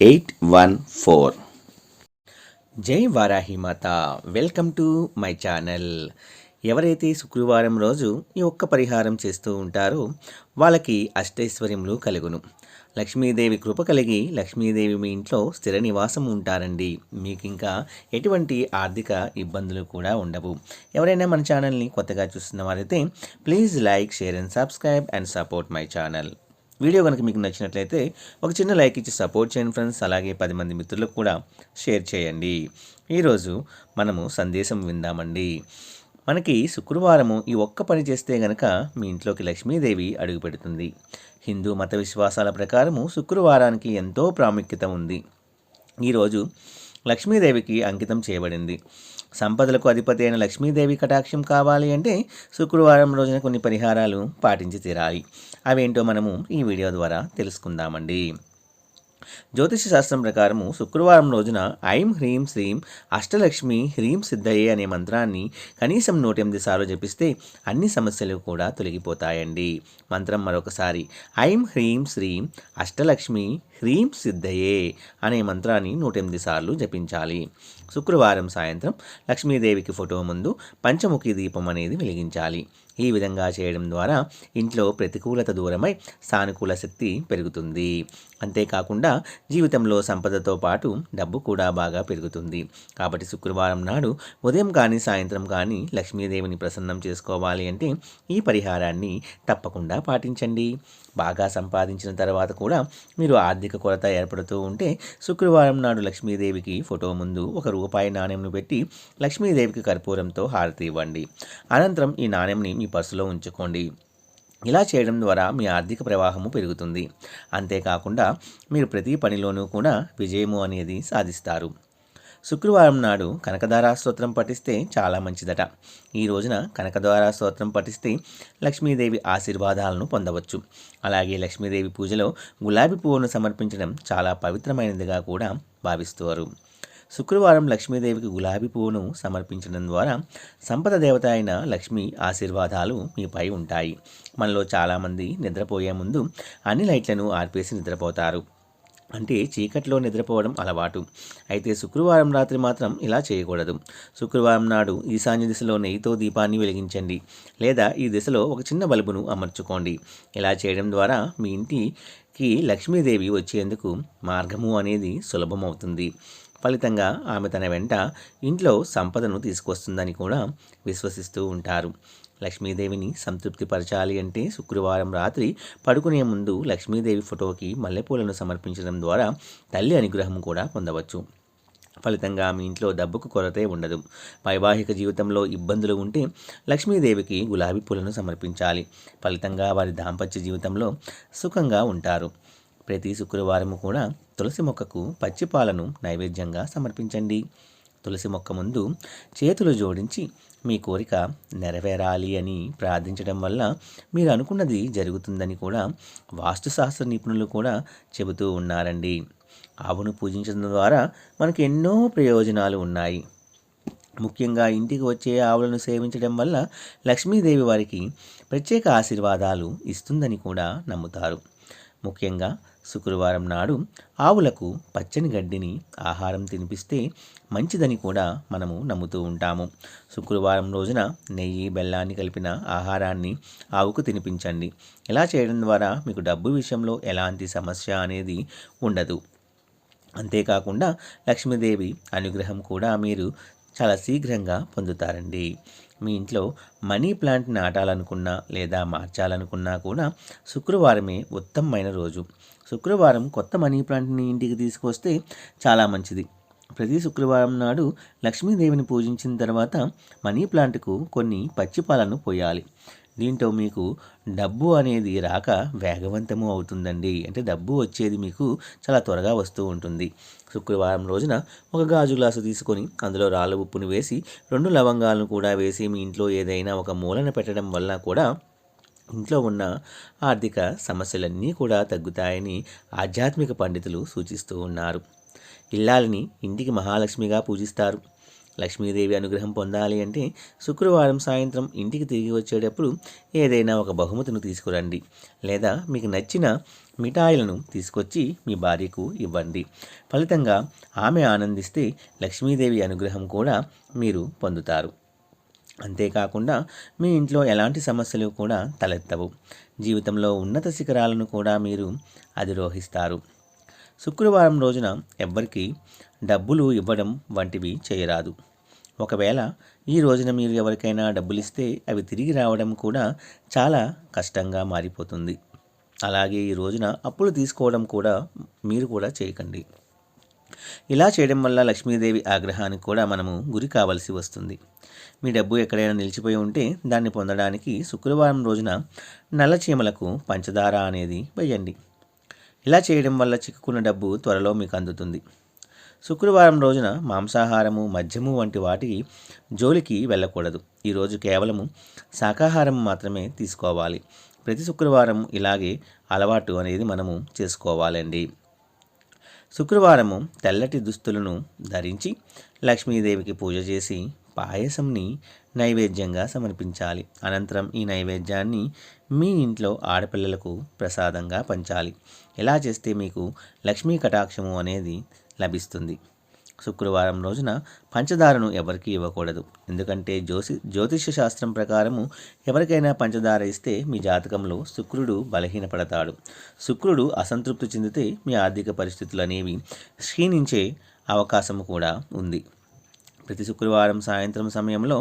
eight one four జై వారాహి మాత. Welcome to my channel ఎవరైతే శుక్రవారం రోజు ఈ ఒక్క పరిహారం చేస్తూ ఉంటారో వాళ్ళకి అష్టైశ్వర్యములు కలుగును. లక్ష్మీదేవి కృప కలిగి లక్ష్మీదేవి మీ ఇంట్లో స్థిర నివాసం ఉంటారండి. మీకు ఇంకా ఎటువంటి ఆర్థిక ఇబ్బందులు కూడా ఉండవు. ఎవరైనా మన ఛానల్ని కొత్తగా చూస్తున్న వారైతే please like share and subscribe and support my channel video కనుక మీకు నచ్చినట్లయితే ఒక చిన్న లైక్ ఇచ్చి సపోర్ట్ చేయండి ఫ్రెండ్స్. అలాగే పది మంది మిత్రులకు కూడా షేర్ చేయండి. ఈరోజు మనము సందేశం విందామండి. మనకి శుక్రవారము ఈ ఒక్క పని చేస్తే గనక మీ ఇంట్లోకి లక్ష్మీదేవి అడుగుపెడుతుంది హిందూ మత విశ్వాసాల ప్రకారము శుక్రవారానికి ఎంతో ప్రాముఖ్యత ఉంది. ఈరోజు లక్ష్మీదేవికి అంకితం చేయబడింది. సంపదలకు అధిపతి అయిన లక్ష్మీదేవి కటాక్షం కావాలి అంటే శుక్రవారం రోజున కొన్ని పరిహారాలు పాటించి తీరాలి. అవేంటో మనము ఈ వీడియో ద్వారా తెలుసుకుందామండి. జ్యోతిష శాస్త్రం ప్రకారము శుక్రవారం రోజున ఐం హ్రీం శ్రీం అష్టలక్ష్మి హ్రీం సిద్ధయే అనే మంత్రాన్ని కనీసం నూట ఎనిమిది సార్లు జపిస్తే అన్ని సమస్యలు కూడా తొలగిపోతాయండి. మంత్రం మరొకసారి ఐం హ్రీం శ్రీం అష్టలక్ష్మి హ్రీం సిద్ధయే అనే మంత్రాన్ని నూట ఎనిమిది సార్లు జపించాలి. శుక్రవారం సాయంత్రం లక్ష్మీదేవికి ఫోటో ముందు పంచముఖి దీపం అనేది వెలిగించాలి. ఈ విధంగా చేయడం ద్వారా ఇంట్లో ప్రతికూలత దూరమై సానుకూల శక్తి పెరుగుతుంది. అంతేకాకుండా జీవితంలో సంపదతో పాటు డబ్బు కూడా బాగా పెరుగుతుంది. కాబట్టి శుక్రవారం నాడు ఉదయం కానీ సాయంత్రం కానీ లక్ష్మీదేవిని ప్రసన్నం చేసుకోవాలి అంటే ఈ పరిహారాన్ని తప్పకుండా పాటించండి. బాగా సంపాదించిన తర్వాత కూడా మీరు ఆర్థిక కొరత ఏర్పడుతూ ఉంటే శుక్రవారం నాడు లక్ష్మీదేవికి ఫోటో ముందు ఒక రూపాయి నాణ్యంను పెట్టి లక్ష్మీదేవికి కర్పూరంతో హారతి ఇవ్వండి. అనంతరం ఈ నాణ్యంని మీ పర్సులో ఉంచుకోండి. ఇలా చేయడం ద్వారా మీ ఆర్థిక ప్రవాహము పెరుగుతుంది. అంతేకాకుండా మీరు ప్రతి పనిలోనూ కూడా విజయము అనేది సాధిస్తారు. శుక్రవారం నాడు కనకదారా స్తోత్రం పఠిస్తే చాలా మంచిదట. ఈ రోజున కనకదారా స్తోత్రం పఠిస్తే లక్ష్మీదేవి ఆశీర్వాదాలను పొందవచ్చు. అలాగే లక్ష్మీదేవి పూజలో గులాబీ పువ్వును సమర్పించడం చాలా పవిత్రమైనదిగా కూడా భావిస్తారు. శుక్రవారం లక్ష్మీదేవికి గులాబీ పువ్వును సమర్పించడం ద్వారా సంపద దేవత అయిన లక్ష్మి ఆశీర్వాదాలు మీపై ఉంటాయి. మనలో చాలామంది నిద్రపోయే ముందు అన్ని లైట్లను ఆర్పేసి నిద్రపోతారు. అంటే చీకట్లో నిద్రపోవడం అలవాటు. అయితే శుక్రవారం రాత్రి మాత్రం ఇలా చేయకూడదు. శుక్రవారం నాడు ఈశాన్య దిశలో నెయ్యితో దీపాన్ని వెలిగించండి. లేదా ఈ దిశలో ఒక చిన్న బల్బును అమర్చుకోండి. ఇలా చేయడం ద్వారా మీ ఇంటికి లక్ష్మీదేవి వచ్చేందుకు మార్గము అనేది సులభమవుతుంది. ఫలితంగా ఆమె తన వెంట ఇంట్లో సంపదను తీసుకొస్తుందని కూడా విశ్వసిస్తూ ఉంటారు. లక్ష్మీదేవిని సంతృప్తిపరచాలి అంటే శుక్రవారం రాత్రి పడుకునే ముందు లక్ష్మీదేవి ఫోటోకి మల్లెపూలను సమర్పించడం ద్వారా తల్లి అనుగ్రహం కూడా పొందవచ్చు. ఫలితంగా మీ ఇంట్లో డబ్బుకు కొరతే ఉండదు. వైవాహిక జీవితంలో ఇబ్బందులు ఉంటే లక్ష్మీదేవికి గులాబీ పూలను సమర్పించాలి. ఫలితంగా వారి దాంపత్య జీవితంలో సుఖంగా ఉంటారు. ప్రతి శుక్రవారం కూడా తులసి మొక్కకు పచ్చిపాలను నైవేద్యంగా సమర్పించండి. తులసి మొక్క ముందు చేతులు జోడించి మీ కోరిక నెరవేరాలి అని ప్రార్థించడం వల్ల మీరు అనుకున్నది జరుగుతుందని కూడా వాస్తుశాస్త్ర నిపుణులు కూడా చెబుతూ ఉన్నారండి. ఆవును పూజించడం ద్వారా మనకు ఎన్నో ప్రయోజనాలు ఉన్నాయి. ముఖ్యంగా ఇంటికి వచ్చే ఆవులను సేవించడం వల్ల లక్ష్మీదేవి వారికి ప్రత్యేక ఆశీర్వాదాలు ఇస్తుందని కూడా నమ్ముతారు. ముఖ్యంగా శుక్రవారం నాడు ఆవులకు పచ్చని గడ్డిని ఆహారం తినిపిస్తే మంచిదని కూడా మనము నమ్ముతూ ఉంటాము. శుక్రవారం రోజున నెయ్యి బెల్లాన్ని కలిపిన ఆహారాన్ని ఆవుకు తినిపించండి. ఇలా చేయడం ద్వారా మీకు డబ్బు విషయంలో ఎలాంటి సమస్య అనేది ఉండదు. అంతేకాకుండా లక్ష్మీదేవి అనుగ్రహం కూడా మీరు చాలా శీఘ్రంగా పొందుతారండి. మీ ఇంట్లో మనీ ప్లాంట్ నాటాలనుకున్నా లేదా మార్చాలనుకున్నా కూడా శుక్రవారమే ఉత్తమమైన రోజు. శుక్రవారం కొత్త మనీ ప్లాంట్ని ఇంటికి తీసుకొస్తే చాలా మంచిది. ప్రతి శుక్రవారం నాడు లక్ష్మీదేవిని పూజించిన తర్వాత మనీ ప్లాంట్కు కొన్ని పచ్చిపాలను పోయాలి. దీంతో మీకు డబ్బు అనేది రాక వేగవంతము అవుతుందండి. అంటే డబ్బు వచ్చేది మీకు చాలా త్వరగా వస్తూ ఉంటుంది. శుక్రవారం రోజున ఒక గాజు గ్లాసు తీసుకొని అందులో రాళ్ళ ఉప్పును వేసి రెండు లవంగాలను కూడా వేసి మీ ఇంట్లో ఏదైనా ఒక మూలన పెట్టడం వల్ల కూడా ఇంట్లో ఉన్న ఆర్థిక సమస్యలన్నీ కూడా తగ్గుతాయని ఆధ్యాత్మిక పండితులు సూచిస్తూ ఉన్నారు. ఇల్లాలని ఇంటికి మహాలక్ష్మిగా పూజిస్తారు. లక్ష్మీదేవి అనుగ్రహం పొందాలి అంటే శుక్రవారం సాయంత్రం ఇంటికి తిరిగి వచ్చేటప్పుడు ఏదైనా ఒక బహుమతిని తీసుకురండి. లేదా మీకు నచ్చిన మిఠాయిలను తీసుకొచ్చి మీ భార్యకు ఇవ్వండి. ఫలితంగా ఆమె ఆనందిస్తే లక్ష్మీదేవి అనుగ్రహం కూడా మీరు పొందుతారు. అంతేకాకుండా మీ ఇంట్లో ఎలాంటి సమస్యలు కూడా తలెత్తవు. జీవితంలో ఉన్నత శిఖరాలను కూడా మీరు అధిరోహిస్తారు. శుక్రవారం రోజున ఎవ్వరికీ డబ్బులు ఇవ్వడం వంటివి చేయరాదు. ఒకవేళ ఈ రోజున మీరు ఎవరికైనా డబ్బులు ఇస్తే అవి తిరిగి రావడం కూడా చాలా కష్టంగా మారిపోతుంది. అలాగే ఈ రోజున అప్పులు తీసుకోవడం కూడా మీరు కూడా చేయకండి. ఇలా చేయడం వల్ల లక్ష్మీదేవి ఆగ్రహానికి కూడా మనము గురి కావలసి వస్తుంది. మీ డబ్బు ఎక్కడైనా నిలిచిపోయి ఉంటే దాన్ని పొందడానికి శుక్రవారం రోజున నల్ల చీమలకు పంచదార అనేది వేయండి. ఇలా చేయడం వల్ల చిక్కుకున్న డబ్బు త్వరలో మీకు అందుతుంది. శుక్రవారం రోజున మాంసాహారము మద్యము వంటి వాటికి జోలికి వెళ్ళకూడదు. ఈరోజు కేవలము శాకాహారం మాత్రమే తీసుకోవాలి. ప్రతి శుక్రవారం ఇలాగే అలవాటు అనేది మనము చేసుకోవాలండి. శుక్రవారము తెల్లటి దుస్తులను ధరించి లక్ష్మీదేవికి పూజ చేసి పాయసంని నైవేద్యంగా సమర్పించాలి. అనంతరం ఈ నైవేద్యాన్ని మీ ఇంట్లో ఆడపిల్లలకు ప్రసాదంగా పంచాలి. ఇలా చేస్తే మీకు లక్ష్మీ కటాక్షము అనేది లభిస్తుంది? శుక్రవారం రోజున పంచదారను ఎవరికి ఇవ్వకూడదు. ఎందుకంటే జ్యోతి జ్యోతిష శాస్త్రం ప్రకారము ఎవరికైనా పంచదార ఇస్తే మీ జాతకంలో శుక్రుడు బలహీనపడతాడు. శుక్రుడు అసంతృప్తి చెందితే మీ ఆర్థిక పరిస్థితులు అనేవి క్షీణించే అవకాశం కూడా ఉంది. ప్రతి శుక్రవారం సాయంత్రం సమయంలో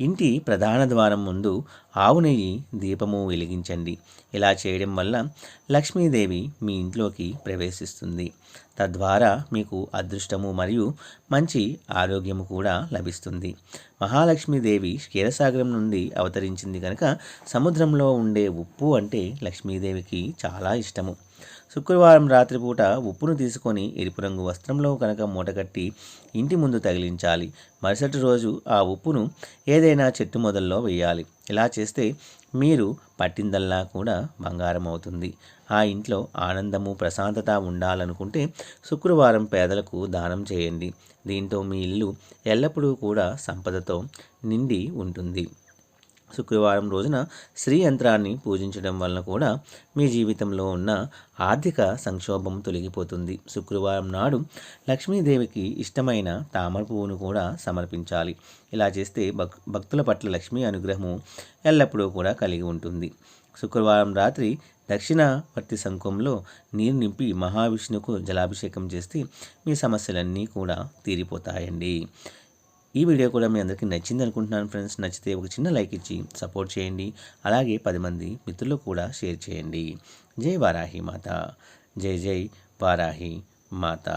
ఇంటి ప్రధాన ద్వారం ముందు ఆవు నెయ్యి దీపము వెలిగించండి. ఇలా చేయడం వల్ల లక్ష్మీదేవి మీ ఇంట్లోకి ప్రవేశిస్తుంది. తద్వారా మీకు అదృష్టము మరియు మంచి ఆరోగ్యము కూడా లభిస్తుంది. మహాలక్ష్మీదేవి క్షీరసాగరం నుండి అవతరించింది కనుక సముద్రంలో ఉండే ఉప్పు అంటే లక్ష్మీదేవికి చాలా ఇష్టము. శుక్రవారం రాత్రిపూట ఉప్పును తీసుకొని ఎరుపు రంగు వస్త్రంలో కనుక మూటకట్టి ఇంటి ముందు తగిలించాలి. మరుసటి రోజు ఆ ఉప్పును ఏదైనా చెట్టు మొదల్లో వేయాలి. ఇలా చేస్తే మీరు పట్టిందల్లా కూడా బంగారం అవుతుంది. ఆ ఇంట్లో ఆనందము ప్రశాంతత ఉండాలనుకుంటే శుక్రవారం పేదలకు దానం చేయండి. దీంతో మీ ఇల్లు ఎల్లప్పుడూ కూడా సంపదతో నిండి ఉంటుంది. శుక్రవారం రోజున శ్రీ యంత్రాన్ని పూజించడం వలన కూడా మీ జీవితంలో ఉన్న ఆర్థిక సంక్షోభం తొలగిపోతుంది. శుక్రవారం నాడు లక్ష్మీదేవికి ఇష్టమైన తామర పువ్వును కూడా సమర్పించాలి. ఇలా చేస్తే భక్ భక్తుల పట్ల లక్ష్మీ అనుగ్రహము ఎల్లప్పుడూ కూడా కలిగి ఉంటుంది. శుక్రవారం రాత్రి దక్షిణవర్తి సంఘంలో నీరు నింపి మహావిష్ణువుకు జలాభిషేకం చేస్తే మీ సమస్యలన్నీ కూడా తీరిపోతాయండి. ఈ వీడియో కూడా మీ అందరికీ నచ్చింది అనుకుంటున్నాను ఫ్రెండ్స్. నచ్చితే ఒక చిన్న లైక్ ఇచ్చి సపోర్ట్ చేయండి. అలాగే పది మంది మిత్రులు కూడా షేర్ చేయండి. జై వారాహి మాత. జై జై వారాహి మాత.